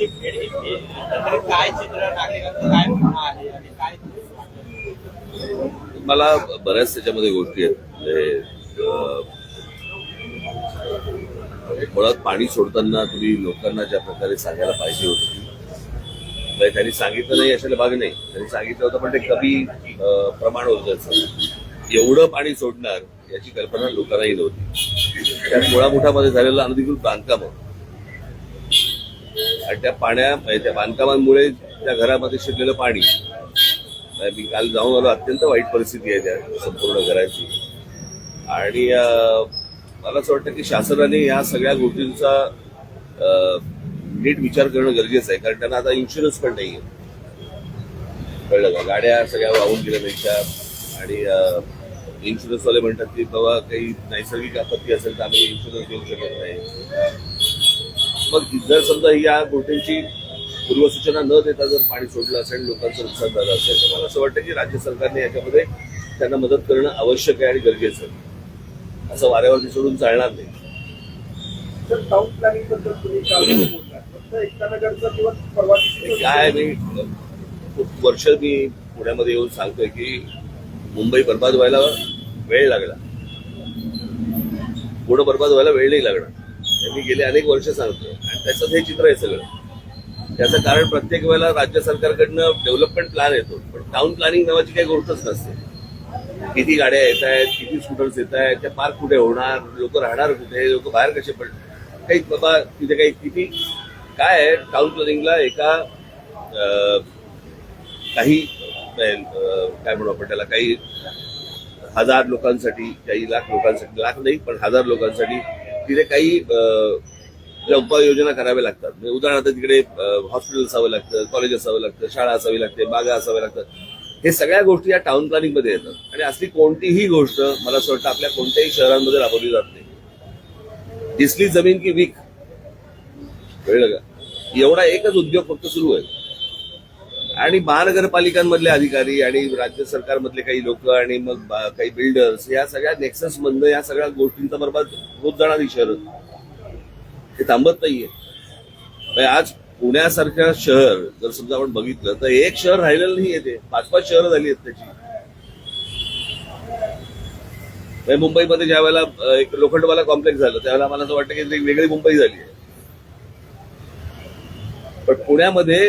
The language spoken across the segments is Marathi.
काय चित्र नागरिकांचं काय म्हणणं आहे आणि काय मला बऱ्याच त्याच्यामध्ये गोष्टी आहेत. म्हणजे, मुळात पाणी सोडताना तुम्ही लोकांना ज्या प्रकारे सांगायला पाहिजे होतं त्यांनी सांगितलं नाही अशाला भाग नाही. त्यांनी सांगितलं होतं पण ते कमी प्रमाण होत एवढं पाणी सोडणार याची कल्पना लोकांनाही नव्हती. त्यात मुळामुठामध्ये झालेलं अनधिकृत बांधकाम आणि त्या पाण्या म्हणजे त्या बांधकामांमुळे त्या घरामध्ये शिरलेलं पाणी. मी काल जाऊन आलो अत्यंत वाईट परिस्थिती आहे त्या संपूर्ण घराची. आणि मला असं वाटतं की शासनाने या सगळ्या गोष्टींचा नीट विचार करणं गरजेचं आहे. कारण त्यांना आता इन्शुरन्स पण नाही कळलं का? गाड्या सगळ्या वाहून गेल्यापेक्षा. आणि इन्शुरन्सवाले म्हणतात की बाबा काही नैसर्गिक आपत्ती असेल तर आम्ही इन्शुरन्स देऊ शकत नाही. मग जर समजा या गोष्टींची पूर्वसूचना न देता जर पाणी सोडलं असेल लोकांचं नुकसान झालं असेल तर मला असं वाटतं की राज्य सरकारने याच्यामध्ये त्यांना मदत करणं आवश्यक आहे आणि गरजेचं आहे. असं वाऱ्यावरती सोडून चालणार नाही. काय मी खूप वर्ष मी पुण्यामध्ये येऊन सांगतोय की मुंबई बर्बाद व्हायला वेळ लागला. पुढं बर्बाद व्हायला वेळ नाही लागणार. हे मी गेले अनेक वर्ष सांगतो. आणि त्याचंच हे चित्र आहे सगळं. त्याचं कारण प्रत्येक वेळेला राज्य सरकारकडनं डेव्हलपमेंट प्लॅन येतो. पण टाउन प्लॅनिंग नावाची काही गोष्टच नसते. किती गाड्या येत आहेत किती स्कूटर्स येत आहेत त्या पार्क कुठे होणार लोक राहणार कुठे लोक बाहेर कसे पडणार? काही बाबा तिथे काही किती काय आहे? टाउन प्लॅनिंगला एका काही काय म्हणू आपण त्याला काही हजार लोकांसाठी काही लाख लोकांसाठी लाख नाही पण हजार लोकांसाठी तिथे काही ज्या उपाययोजना कराव्या लागतात. म्हणजे उदाहरणार्थ तिकडे हॉस्पिटल असावं लागतं कॉलेज असावं लागतं शाळा असावी लागते बागा असाव्या लागतात. हे सगळ्या गोष्टी या टाउन प्लॅनिंगमध्ये येतात. आणि असली कोणतीही गोष्ट मला असं वाटतं आपल्या कोणत्याही शहरांमध्ये राबवली जात नाही. दिसली जमीन की वीक. कळलं का? एवढा एकच उद्योग फक्त सुरू आहे. आणि महानगरपालिकांमधले अधिकारी आणि राज्य सरकारमधले काही लोक आणि मग काही बिल्डर्स या सगळ्या नेक्सस बंद या सगळ्या गोष्टींचा बरोबर होत जाणारी शहर हे थांबत नाहीये. म्हणजे आज पुण्यासारखं शहर जर समजा आपण बघितलं तर एक शहर राहिलेलं नाही येते पाच पाच शहरं झाली आहेत त्याची. म्हणजे मुंबईमध्ये ज्या वेळेला एक लोखंडवाला कॉम्प्लेक्स झालं त्यावेळेला मला असं वाटतं की एक वेगळी मुंबई झाली आहे. पण पुण्यामध्ये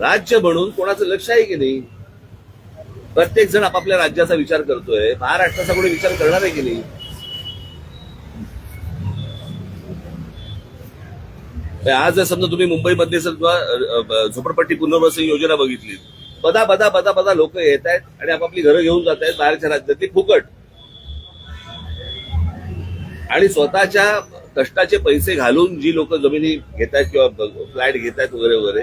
राज्य म्हणून कोणाचं लक्ष आहे की नाही? प्रत्येक जण आपापल्या राज्याचा विचार करतोय. महाराष्ट्राचा कोणी विचार करणार आहे की नाही? आज जर समजा तुम्ही मुंबईमध्ये झोपडपट्टी पुनर्वसन योजना बघितली बदा बदा बदा बदा लोक येत आहेत आणि आपापली घरं घेऊन जात आहेत बाहेरच्या राज्यातली फुकट. आणि स्वतःच्या कष्टाचे पैसे घालून जी लोक जमिनी घेत आहेत किंवा फ्लॅट घेत आहेत वगैरे वगैरे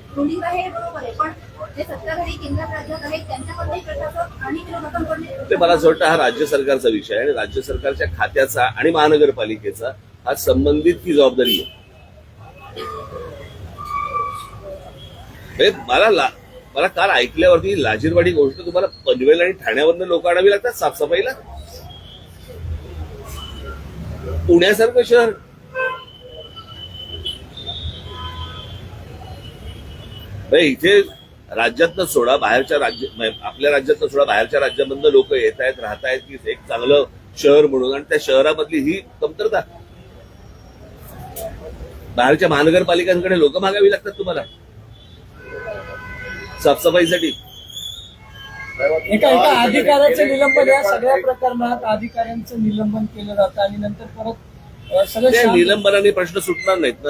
रुलिंग आहे बरोबर आहे पण जे सत्ताधारी केंद्रात राज्यात आहेत त्यांच्यामध्ये प्रशासन आणि विरोधकांकडे ते मला असं वाटतं हा राज्य सरकारचा विषय आहे आणि राज्य सरकारच्या खात्याचा आणि महानगरपालिकेचा हा संबंधित ती जबाबदारी आहे? म्हणजे मला मला काल ऐकल्यावरती लाजीरवाडी गोष्ट तुम्हाला पनवेल आणि ठाण्यावरनं लोक आणावी लागतात साफसफाईला? पुण्यासारखं शहर इथे राज्यातनं सोडा बाहेरच्या राज्य आपल्या राज्यातनं सोडा बाहेरच्या राज्यामधनं लोक येत आहेत राहत आहेत की एक चांगलं शहर म्हणून. आणि त्या शहरामधली ही कमतरता. बाहेरच्या महानगरपालिकांकडे लोक मागावी लागतात तुम्हाला. साफसफाईसाठी. एका एका अधिकाऱ्याचं निलंबन या सगळ्या प्रकरणात अधिकाऱ्यांचं निलंबन केलं जातं आणि नंतर परत सगळं निलंबनाने प्रश्न सुटणार नाहीत ना.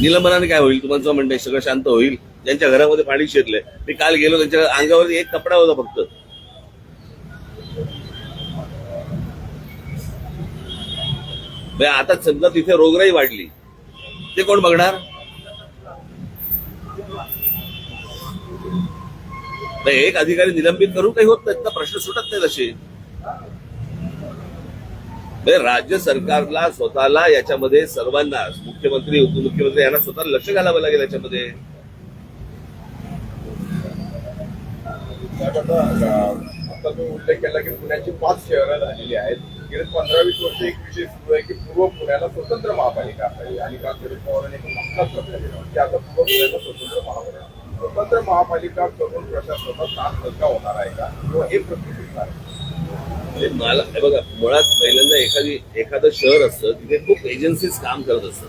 निलंबनाने काय होईल? तुमचं म्हणणं सगळं शांत होईल ज्यांच्या घरामध्ये पाणी शिरलंय मी काल गेलो त्यांच्या अंगावरती एक कपडा होता फक्त. म्हणजे आता समजा तिथे रोगराई वाढली. ते कोण बघणार? एक अधिकारी निलंबित करून काही होत नाहीत ना प्रश्न सुटत नाही तसे म्हणजे राज्य सरकारला स्वतःला याच्यामध्ये सर्वांना मुख्यमंत्री उपमुख्यमंत्री यांना स्वतः लक्ष घालावं लागेल याच्यामध्ये. आता तुम्ही उल्लेख केला की पुण्याची पाच शहरं झालेली आहेत. गेले पंधरा वीस वर्ष एक विषय सुरू आहे की पूर्व पुण्याला स्वतंत्र महापालिका असावी आणि का शरद पवारांनी की आता पूर्व पुण्याला स्वतंत्र महापालिका. स्वतंत्र महापालिका करून प्रशासनाचा ताण हलका होणार आहे का? किंवा हे प्रश्न म्हणजे मला हे बघा मुळात पहिल्यांदा एखादी एखादं शहर असतं तिथे खूप एजन्सीज काम करत असतात.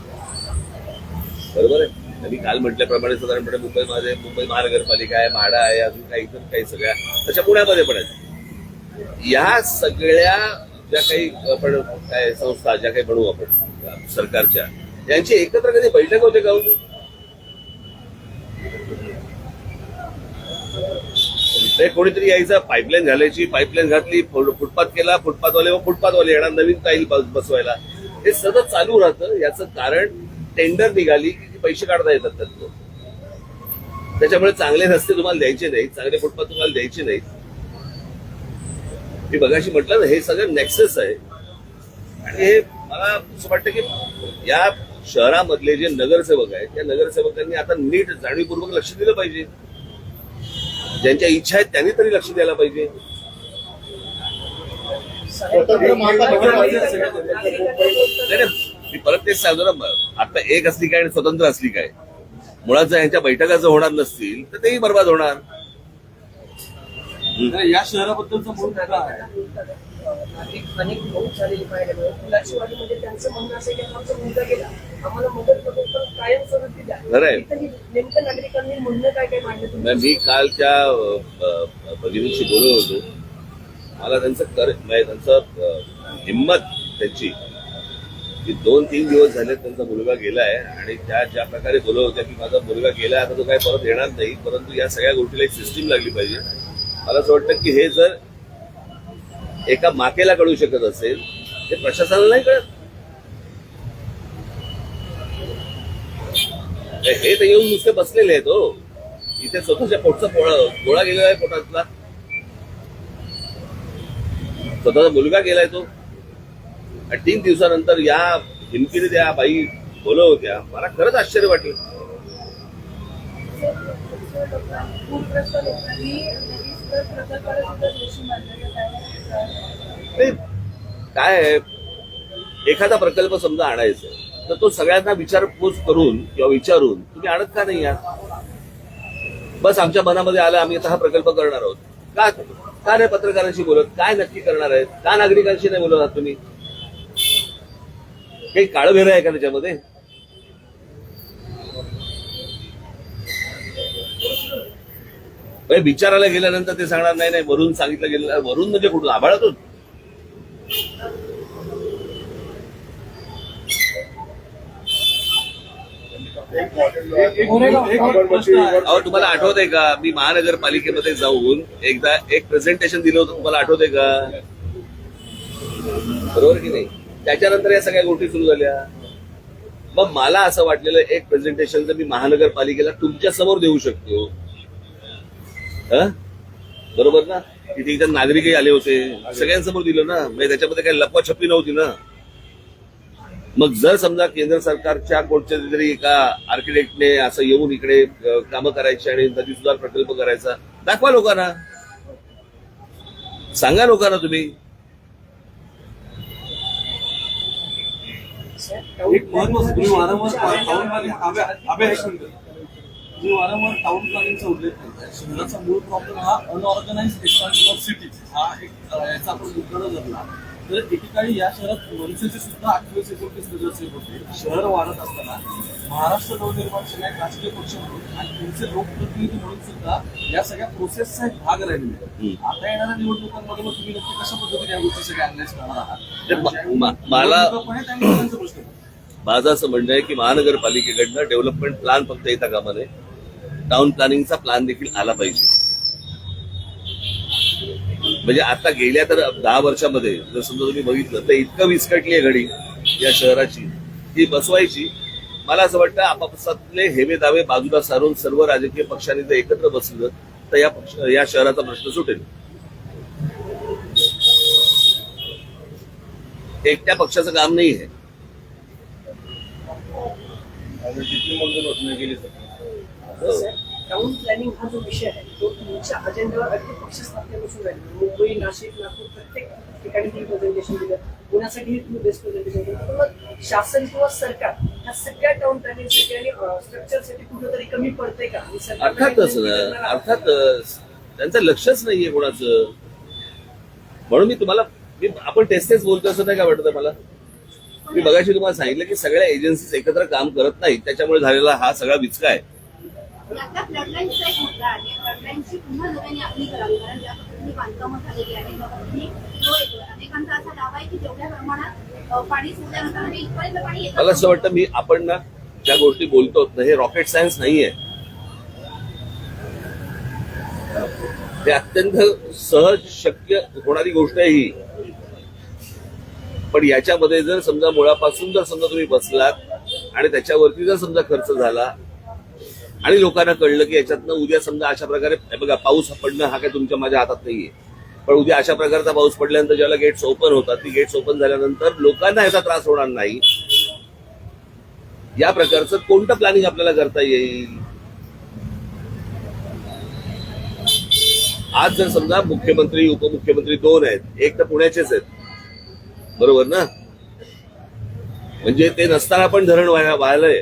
बरोबर आहे? मी काल म्हटल्याप्रमाणे साधारणपणे मुंबईमध्ये मुंबई महानगरपालिका आहे म्हाडा आहे अजून काही इतर काही सगळ्या तशा पुण्यामध्ये पण आहेत. या सगळ्या ज्या काही आपण काय संस्था ज्या काही म्हणू आपण सरकारच्या यांची एकत्र कधी बैठक होते का हो? हो? ते कोणीतरी यायचं पाईपलाईन घालायची पाईपलाईन घातली फुटपाथ केला फुटपाथवाले व फुटपाथवाले येणार नवीन टाईल बसवायला. हे सतत चालू राहतं. याचं कारण टेंडर निघाली की पैसे काढता येतात त्यातून. त्याच्यामुळे चांगले रस्ते तुम्हाला द्यायचे नाहीत चांगले फुटपाथ तुम्हाला द्यायचे नाहीत. मी बघाशी म्हटलं ना हे सगळं नेक्सस आहे. आणि हे मला असं वाटतं की या शहरामधले जे नगरसेवक आहेत त्या नगरसेवकांनी आता नीट जाणीवपूर्वक लक्ष दिलं पाहिजे. ज्यांच्या इच्छा आहेत त्यांनी तरी लक्ष द्यायला पाहिजे. मी परत तेच सांगतो ना आता एक असली काय आणि स्वतंत्र असली काय. मुळात जर यांच्या बैठका जर होणार नसतील तर तेही बर्बाद होणार. या शहराबद्दलचा मूळ मुद्दा आहे अनेक अनेक बहुत झालेली पाहायला मिळेल मुलाचीवाडीमध्ये त्यांचं म्हणणं असं की आमचा मुलगा गेला मी काल त्या अ, अ, भगिनीशी बोलत होतो. मला त्यांचं कर म्हणजे त्यांचं हिंमत त्यांची की दोन तीन दिवस झाले त्यांचा मुलगा गेलाय आणि त्या ज्या प्रकारे बोलत होत्या की माझा मुलगा गेलाय आता तो काय परत येणार नाही परंतु या सगळ्या गोष्टीला एक सिस्टीम लागली पाहिजे. मला असं वाटतं की हे जर एका माकेला कळू शकत असेल ते प्रशासनाला नाही कळत हे तर येऊन नुसते बसलेले आहेत हो. इथे स्वतःच्या पोटचा पोळा गोळा गेलेला आहे पोटातला. स्वतःचा मुलगा गेलाय तो. आणि तीन दिवसानंतर या हिमकीने त्या बाई बोलव होत्या मला खरंच आश्चर्य वाटलं. नाही, काय आहे, एखादा प्रकल्प समजा आणायचा तर तो सगळ्यांना विचारपूस करून किंवा विचारून तुम्ही आणत का नाही आहात बस आमच्या मनामध्ये आलं आम्ही आता हा प्रकल्प करणार आहोत. का? का नाही पत्रकारांशी बोलत? काय नक्की करणार आहेत? का नागरिकांशी नाही बोलत आहात तुम्ही? काही काळभेर आहे का त्याच्यामध्ये? विचारायला गेल्यानंतर ते सांगणार नाही नाही वरून सांगितलं गेलं वरून म्हणजे कुठून? आभाळातून? अहो तुम्हाला आठवत आहे का? मी महानगरपालिकेमध्ये जाऊन एकदा एक प्रेझेंटेशन दिलं होतं. तुम्हाला आठवत आहे का? बरोबर की नाही? त्याच्यानंतर या सगळ्या गोष्टी सुरू झाल्या. मग मला असं वाटलेलं एक प्रेझेंटेशन जर मी महानगरपालिकेला तुमच्यासमोर देऊ शकतो. हं? बरोबर ना? तिथे इथं नागरिकही आले होते. सगळ्यांसमोर दिलं ना? म्हणजे त्याच्यामध्ये काही लपवाछपी नव्हती ना? मग जर समजा केंद्र सरकारच्या कोणत्या तरी एका आर्किटेक्टने असं येऊन इकडे कामं करायची आणि नदी सुधार प्रकल्प करायचा दाखवा लोकांना. सांगा लोकांना तुम्ही. एक महत्वाचं तुम्ही वारंवार टाउन प्लॅनिंग अभय तुम्ही वारंवार टाउन प्लॅनिंगचा उल्लेख करताय. शहराचा मूळ प्रॉब्लेम हा अनऑर्गनाइज एक्सपान्शन ऑफ सिटी हा एक याचा आपण मुद्दा धरला. तर एकेकाळी या शहरात मनसेचे सुद्धा अठ्ठावीस एकोणतीस नगरसेवक होते शहर वाढत असताना महाराष्ट्र नवनिर्माण सेना एक राजकीय पक्ष म्हणून आणि त्यांचे लोकप्रतिनिधी म्हणून सुद्धा या सगळ्या प्रोसेसचा एक भाग राहिलेले आहे. आता येणाऱ्या निवडणुकांमध्ये मग तुम्ही नक्की कशा पद्धतीने या गोष्टी सगळ्या अनालाइज करणार आहात मला प्रश्न. माझं असं म्हणणं आहे की महानगरपालिकेकडनं डेव्हलपमेंट प्लॅन फक्त येता कामा नये टाउन प्लॅनिंगचा प्लॅन देखील आला पाहिजे म्हणजे आता गेल्या तर दहा वर्षामध्ये जर समजा तुम्ही बघितलं तर इतकं विस्कटली आहे घडी या शहराची. ती बसवायची. मला असं वाटतं आपापसातले हेवे दावे बाजूला सारून सर्व राजकीय पक्षांनी जर एकत्र बसलं तर या पक्ष या शहराचा प्रश्न सुटेल. एकट्या पक्षाचं काम नाही आहे. जितकी मंजूर होत नाही गेली तर. टाउन प्लॅनिंग हा जो विषय आहे तो तुमच्या अजेंड्यावर अगदी पक्ष स्थापनेपासून राहील. मुंबई नाशिक नागपूर प्रत्येक ठिकाणी तुम्ही प्रेझेंटेशन दिलं. पुण्यासाठी तुम्ही बेस्ट प्रेझेंटेशन दिलं. पण मग शासन किंवा सरकार ह्या सगळ्या टाउन प्लॅनिंगसाठी आणि स्ट्रक्चरसाठी कुठेतरी कमी पडते का? अर्थातच ना अर्थातच त्यांचं लक्षच नाहीये कोणाचं. म्हणून मी तुम्हाला मी आपण तेच तेच बोलतो असं नाही का वाटतं मला? मी बघायची तुम्हाला सांगितलं की सगळ्या एजन्सीज एकत्र काम करत नाहीत त्याच्यामुळे झालेला हा सगळा विचका आहे. आता फ्लडलाईनचा एक मुद्दा आहे. फ्लडलाईनची पुन्हा नव्याने आपली करावी कारण ज्या पद्धतीने बांधकामं झालेली आहे अनेकांचा असा दावा आहे की जेवढ्या प्रमाणात पाणी सोडल्यानंतर इथपर्यंत पाणी मला असं वाटतं मी आपण ना ज्या गोष्टी बोलतो हे रॉकेट सायन्स नाहीये. ते अत्यंत सहज शक्य होणारी गोष्ट आहे ही. पण याच्यामध्ये जर समजा मुळापासून जर समजा तुम्ही बसलात आणि त्याच्यावरती जर समजा खर्च झाला आणि लोकांना कळलं की याच्यातनं उद्या समजा अशा प्रकारे बघा पाऊस पडणं हा काय तुमच्या माझ्या हातात नाहीये. पण उद्या अशा प्रकारचा पाऊस पडल्यानंतर ज्याला गेट्स ओपन होतात ती गेट्स ओपन झाल्यानंतर लोकांना याचा त्रास होणार नाही. या प्रकारचं कोणतं प्लॅनिंग आपल्याला करता येईल? आज जर समजा मुख्यमंत्री उपमुख्यमंत्री दोन आहेत एक तर पुण्याचेच आहेत. बरोबर ना? म्हणजे ते नसताना पण धरण व्हायला आहे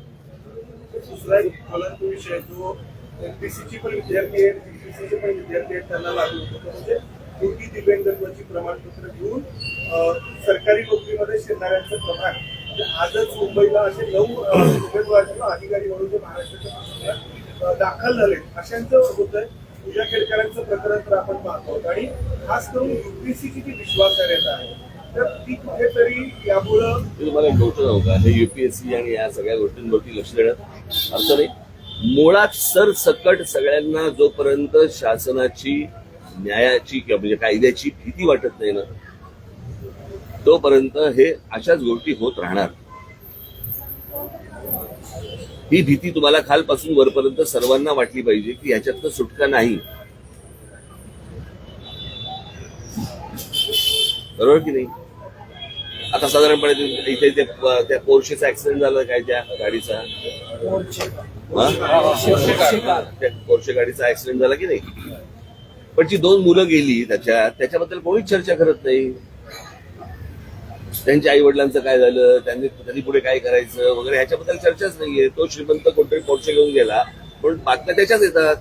दुसरा एक ज्वलंत विषय जो एमपीसीची पण विद्यार्थी आहेत एमपीसीचे पण विद्यार्थी आहेत त्यांना लागू होतो. म्हणजे पूर्वी दिव्यांगत्वाची प्रमाणपत्र घेऊन सरकारी नोकरीमध्ये शिरणाऱ्यांचं प्रमाण. म्हणजे आजच मुंबईला असे नऊ उमेदवार किंवा अधिकारी म्हणून जे महाराष्ट्राच्या दाखल झाले अशांचं होत आहे पूजा खेडकरांचं प्रकरण तर आपण पाहतो आहोत. आणि खास करून युपीएससीची जी विश्वासार्हता आहे तर ती कुठेतरी यामुळं मला तुम्हाला एक गोष्ट सांगू का? हे युपीएससी आणि या सगळ्या गोष्टींवरती लक्ष देण्यात अर्थ नाही मुळात सरसकट सगळ्यांना जोपर्यंत शासनाची न्यायाची किंवा म्हणजे कायद्याची भीती वाटत नाही ना तोपर्यंत हे अशाच गोष्टी होत राहणार. ही भीती तुम्हाला खालपासून वरपर्यंत सर्वांना वाटली पाहिजे की ह्याच्यातनं सुटका नाही. बरोबर की नाही? आता साधारणपणे इथे ते त्या पोर्शेचा ऍक्सिडेंट झाला काय त्या गाडीचा? त्या पोर्शे गाडीचा ऍक्सिडेंट झाला की नाही? पण जी दोन मुलं गेली त्याच्या त्याच्याबद्दल कोणीच चर्चा करत नाही. त्यांच्या आई वडिलांचं काय झालं? त्यांनी त्यांनी पुढे काय करायचं? वगैरे ह्याच्याबद्दल चर्चाच नाहीये. तो श्रीमंत कोणतरी पोर्शे घेऊन गेला पण बातम्या त्याच्याच येतात.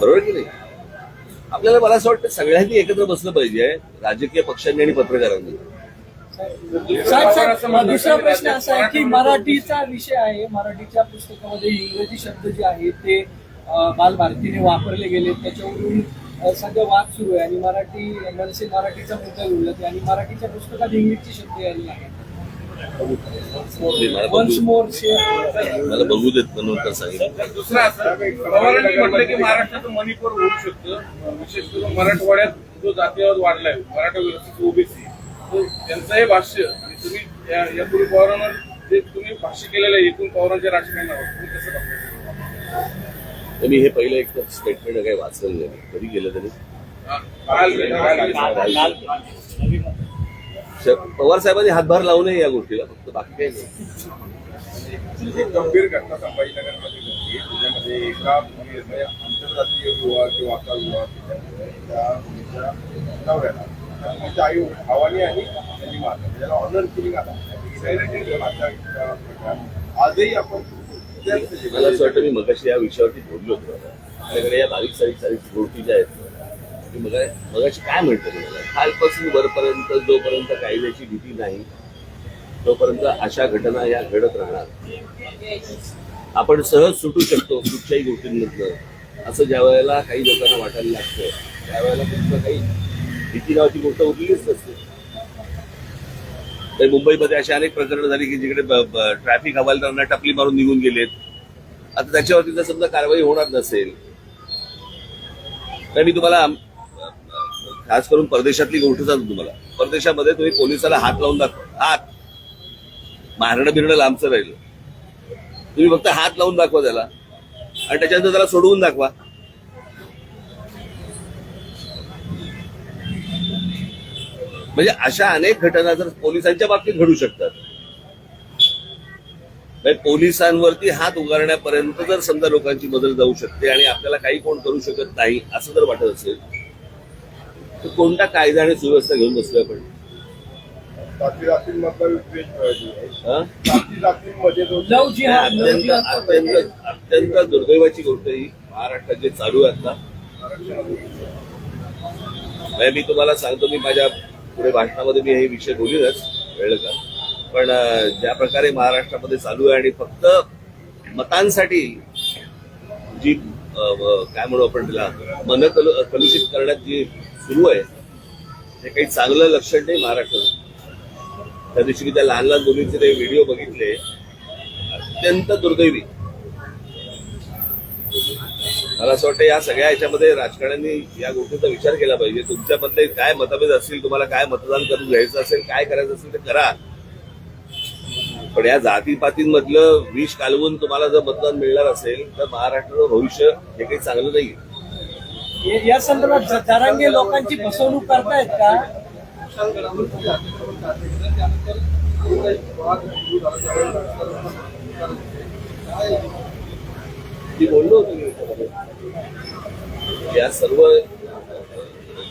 बरोबर की नाही? आपल्याला मला असं वाटतं सगळ्यांनी एकत्र बसलं पाहिजे राजकीय पक्षांनी आणि पत्रकारांनी. दुसरा प्रश्न असा आहे की मराठीचा विषय आहे मराठीच्या पुस्तकामध्ये इंग्रजी शब्द जे आहेत ते बालभारतीने वापरले गेले त्याच्यावरून सध्या वाद सुरू आहे आणि मराठी मनसे मराठीचा मुद्दा उडला आणि मराठीच्या पुस्तकात इंग्लिशचे शब्द यायला आहेत वन्स मोर मला बघू देत म्हणून तर सांगितलं. दुसरं असं पवारांनी म्हटलं की महाराष्ट्राचं मणिपूर होऊ शकतं. विशेष करून मराठवाड्यात जो जातीयवाद वाढलाय मराठा विरोधी ओबीसी त्यांचं हे भाष्य. आणि तुम्ही या- यापूर्वी पवारांवर जे तुम्ही भाष्य केलेलं आहे एकूण पवारांच्या राजकारणावर तुम्ही कसं बघता? मी हे पहिलं एक स्टेटमेंट काही वाचलेलं नाही. कधी गेलं तरी? काल- पवार साहेबांनी हातभार लावू नये या गोष्टीला फक्त बाकी काही नाही. एक गंभीर घटना संभाजीनगरमध्ये घडली त्याच्यामध्ये एका मुली- म्हणजे आंतरराष्ट्रीय विवाह किंवा असा विवाह त्या नवऱ्याला आई भावानी आणि त्यांनी मारलं. त्याला ऑनर किलिंग आला आजही आपण मला असं वाटतं मी मगाशी या विषयावरती बोललो होतो. आपल्याकडे या बारीक सारीक सारीक गोष्टी ज्या आहेत की मगा मगाशी काय म्हणतो तुम्हाला कालपासून वरपर्यंत जोपर्यंत कायद्याची भीती नाही तोपर्यंत अशा घटना या घडत राहणार. आपण सहज सुटू शकतो कुठच्याही गोष्टींमधनं. असं ज्या वेळेला काही लोकांना वाटायला लागतं त्यावेळेला तुमचं काही भीती नावाची गोष्ट उरलीच नसते. तर मुंबईमध्ये अशी अनेक प्रकरणं झाली की जिकडे ट्रॅफिक हवालदारांना टपली मारून निघून गेलेत. आता त्याच्यावरती जर समजा कारवाई होणार नसेल तर मी तुम्हाला खास करून परदेशातली गोष्ट सांगतो तुम्हाला. परदेशामध्ये तुम्ही पोलिसाला हात लावून दाखवा. हात. मारणं बिरणं लांबचं राहिलं. तुम्ही फक्त हात लावून दाखवा त्याला. आणि त्याच्यानंतर त्याला सोडवून दाखवा. म्हणजे अशा अनेक घटना जर पोलिसांच्या बाबतीत घडू शकतात. म्हणजे पोलिसांवरती हात उगारण्यापर्यंत जर समजा लोकांची मदत जाऊ शकते आणि आपल्याला काही कोण करू शकत नाही असं जर वाटत असेल तर कोणता कायदा आणि सुव्यवस्था घेऊन बसलोय आपण? अत्यंत जिहाद अत्यंत अत्यंत दुर्दैवाची गोष्ट ही महाराष्ट्रात जे चालू आहे आता. म्हणजे मी तुम्हाला सांगतो मी माझ्या पुढे भाषणामध्ये मी हे विषय बोलीनच कळलं का पण ज्या प्रकारे महाराष्ट्रामध्ये चालू आहे आणि फक्त मतांसाठी जी काय म्हणू आपण त्याला मन कलु- कलुषित करण्यात जी सुरू आहे. हे काही चांगलं लक्षण नाही महाराष्ट्रात त्या दिवशी मी त्या लहान लहान मुलींचे ते व्हिडिओ बघितले. अत्यंत दुर्दैवी. मला असं वाटतं या सगळ्या ह्याच्यामध्ये राजकारण्यांनी या गोष्टीचा विचार केला पाहिजे. तुमच्यामधले काय मतभेद असतील तुम्हाला काय मतदान करून घ्यायचं असेल काय करायचं असेल ते करा. पण या जातीपातींमधलं विष कालवून तुम्हाला जर मतदान मिळणार असेल तर महाराष्ट्राचं भविष्य हे काही चांगलं नाही या- या संदर्भात जरांगे लोकांची फसवणूक करतायत का मी बोललो होतो. या सर्व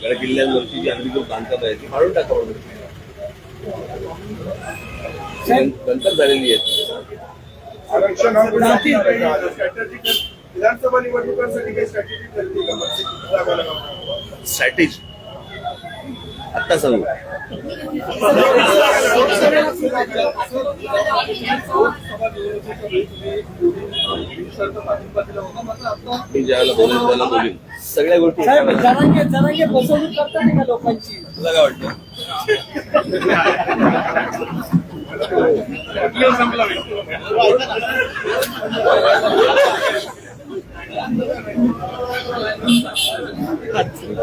गड किल्ल्यांवरची जी अनधिकृत बांधकामं आहेत ती फाडून टाका म्हणून ती नंतर झालेली आरक्षण आहे? स्ट्रॅटेजिकल विधानसभा निवडणुकांसाठी काही स्ट्रॅटेजी ठरली का स्ट्रॅटेजी आत्ता सांगू. मी ज्यावेळेला बोलेन त्याला बोलीन सगळ्या गोष्टी जरांगे जरांगे फसवणूक करतात का लोकांची? तुला काय वाटतं? अच्छा